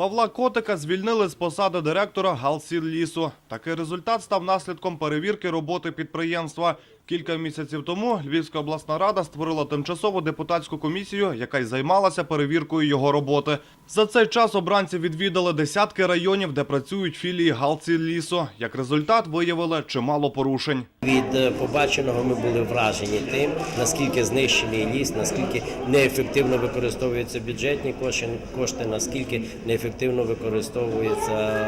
Павла Котика звільнили з посади директора Галсірлісу. Такий результат став наслідком перевірки роботи підприємства. Кілька місяців тому Львівська обласна рада створила тимчасову депутатську комісію, яка й займалася перевіркою його роботи. За цей час обранці відвідали десятки районів, де працюють філії Галсірлісу. Як результат, виявили чимало порушень. Від е, побаченого ми були вражені тим, наскільки знищений ліс, наскільки неефективно використовуються бюджетні кошти, наскільки неефективно використовується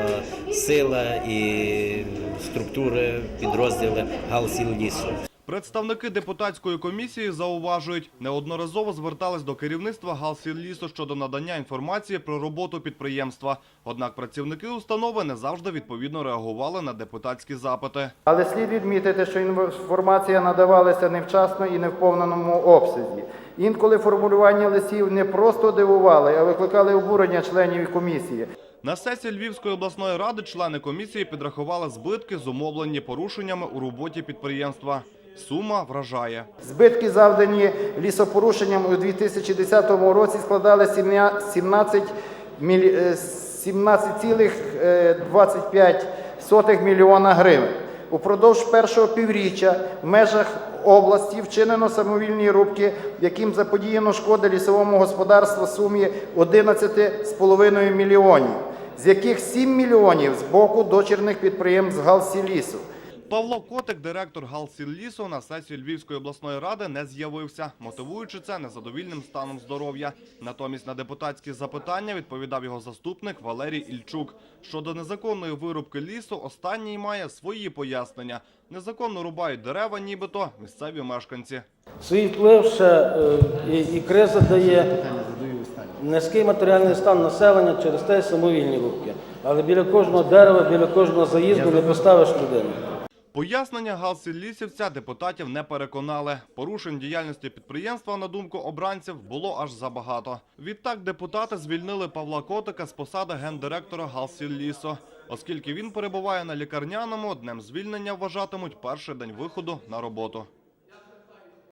сила і структури підрозділи Галсіл-лісу. Представники депутатської комісії зауважують, неодноразово звертались до керівництва Галсірлісу щодо надання інформації про роботу підприємства. Однак працівники установи не завжди відповідно реагували на депутатські запити. Але слід відмітити, що інформація надавалася невчасно і не в повному обсязі. Інколи формулювання листів не просто дивували, а викликали обурення членів комісії. На сесії Львівської обласної ради члени комісії підрахували збитки, зумовлені порушеннями у роботі підприємства. Сума вражає. Збитки, завдані лісопорушенням у 2010 році, складали 17 е, 17,25 мільйона гривень. Упродовж першого півріччя в межах області вчинено самовільні рубки, яким заподіяно шкоди лісовому господарству сумі 11,5 мільйонів, з яких 7 мільйонів з боку дочірних підприємств Галсілісу. Павло Котик, директор Галсірлісу, на сесії Львівської обласної ради не з'явився, мотивуючи це незадовільним станом здоров'я. Натомість на депутатські запитання відповідав його заступник Валерій Ільчук. Щодо незаконної вирубки лісу, останній має свої пояснення. Незаконно рубають дерева, нібито місцеві мешканці. Свій вплив ще е, і, і криза дає низький матеріальний стан населення через те й самовільні рубки. Але біля кожного дерева, біля кожного заїзду не поставиш людину. Пояснення Галсірлісівця депутатів не переконали. Порушень діяльності підприємства, на думку обранців, було аж забагато. Відтак депутати звільнили Павла Котика з посади гендиректора Галсірлісу. Оскільки він перебуває на лікарняному, днем звільнення вважатимуть перший день виходу на роботу.